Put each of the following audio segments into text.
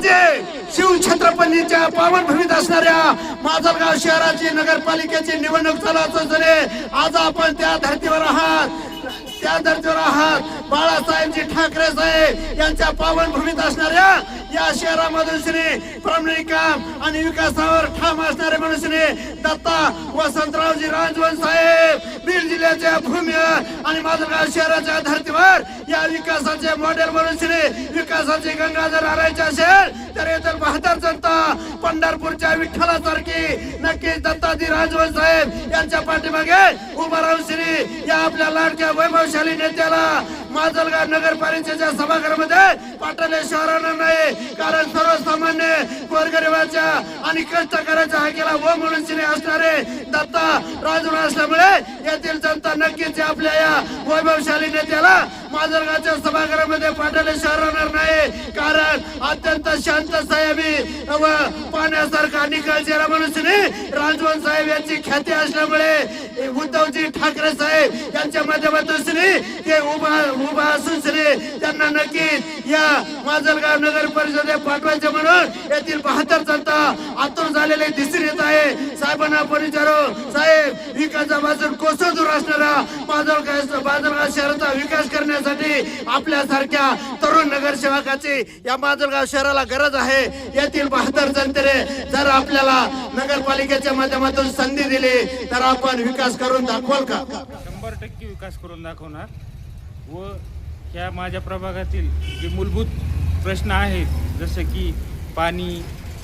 म्हणजे शिव छत्रपतींच्या पावनभूमीत असणाऱ्या माजलगाव शहराची नगरपालिकेची निवडणूक चालू असताना आज आपण त्या धर्तीवर आहात. त्या धर्तीवर आहात. बाळासाहेबजी ठाकरे साहेब यांच्या पावनभूमीत असणाऱ्या या शहरामधून श्री प्रामाणिक काम आणि विकासावर ठाम असणारे मनुष्यने दत्ता वसंतरावजी राजवन साहेब बीड जिल्ह्याच्या भूमीवर आणि माधवगाव शहराच्या धर्तीवर या विकासाचे मॉडेल मनुष्यने विकासाची गंगा जर आणायची असेल तर येथील बहादर जनता पंढरपूरच्या विठ्ठलासारखी नक्कीच दत्ताजी राजवन साहेब यांच्या पाठीमागे उभा राहून श्री या आपल्या लाडक्या वैभवशाली नेत्याला माजलगाव नगरपालिकेच्या सभागृहामध्ये पाठवले शहरांना नाही. कारण सर्वसामान्य गोरगरिबाच्या आणि कष्टकऱ्याच्या हाकेला व म्हणून श्री असणारे दत्ता राजून असल्यामुळे येथील जनता नक्कीच आपल्या या वैभवशाली नेत्याला माजलगावच्या सभागृहामध्ये पाठवले राहणार नाही. कारण अत्यंत शांत साहेबी व पाण्यासारखा निकाल जेरा मनुष्यने राजवन साहेब यांची ख्याती असल्यामुळे उद्धवजी ठाकरे साहेब यांच्या माध्यमातून श्री हे उभा उभा असून श्री त्यांना नक्कीच या माजलगाव नगर परिषदे पाठवायचे म्हणून येथील बहात्तर जनता आतूर झालेले दिसून येत आहे. साहेबांना परिचारो साहेब विकासा बाजून कोसळ दूर असणारा माजलगाव माजलगाव शहराचा विकास करण्यासाठी आपल्यासारख्या तरुण नगरसेवकाची या माजलगाव शहराला गरज आहे. यातील बहात्तर जनतेने जर आपल्याला नगरपालिकेच्या माध्यमातून संधी दिली तर आपण विकास करून दाखवाल का? शंभर टक्के विकास करून दाखवणार. व ह्या माझ्या प्रभागातील जे मूलभूत प्रश्न आहेत जसं की पाणी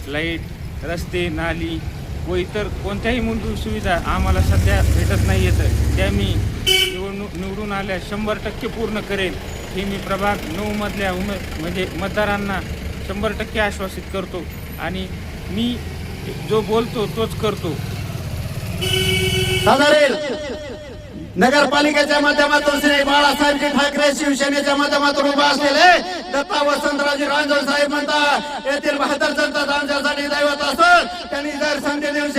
लाइट रस्ते नाली व इतर कोणत्याही मूलभूत सुविधा आम्हाला सध्या भेटत नाही येतं त्या मी निवडणूक निवडून आल्या शंभर टक्के पूर्ण करेल हे मी प्रभाग नऊमधल्या उमे म्हणजे मतदारांना शंभर टक्के आश्वासित करतो आणि मी जो बोलतो तोच करतो. नगरपालिकेच्या माध्यमातून श्री बाळासाहेब ठाकरे शिवसेनेच्या माध्यमातून उभा असलेले दत्ता वसंतरावजी रांजण साहेब म्हणतात येथील बहादर जनता आमच्यासाठी दैवत असून त्यांनी जर संधी देऊन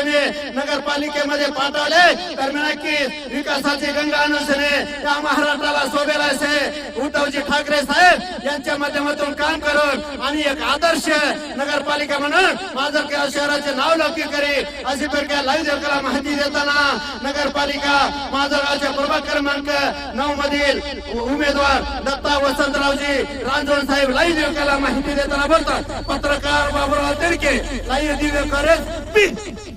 नगरपालिकेमध्ये पाठवले तर मी नक्की विकासाची गंगा अनुसने त्या महाराष्ट्राला शोभेल असे उद्धवजी ठाकरे साहेब यांच्या माध्यमातून काम करून आणि एक आदर्श नगरपालिका म्हणून माझं शहराचे नाव लौकिक करी अशी प्रकार लाईव्ह माहिती देताना नगरपालिका माझं माझगावच्या प्रभाग क्रमांक नऊ मधील उमेदवार दत्ता वसंतरावजी रांजण साहेब लाईव्ह देवकाला माहिती देताना बोलतात. पत्रकार बाबूराव तिडके लाईव्ह दिवेकर बीड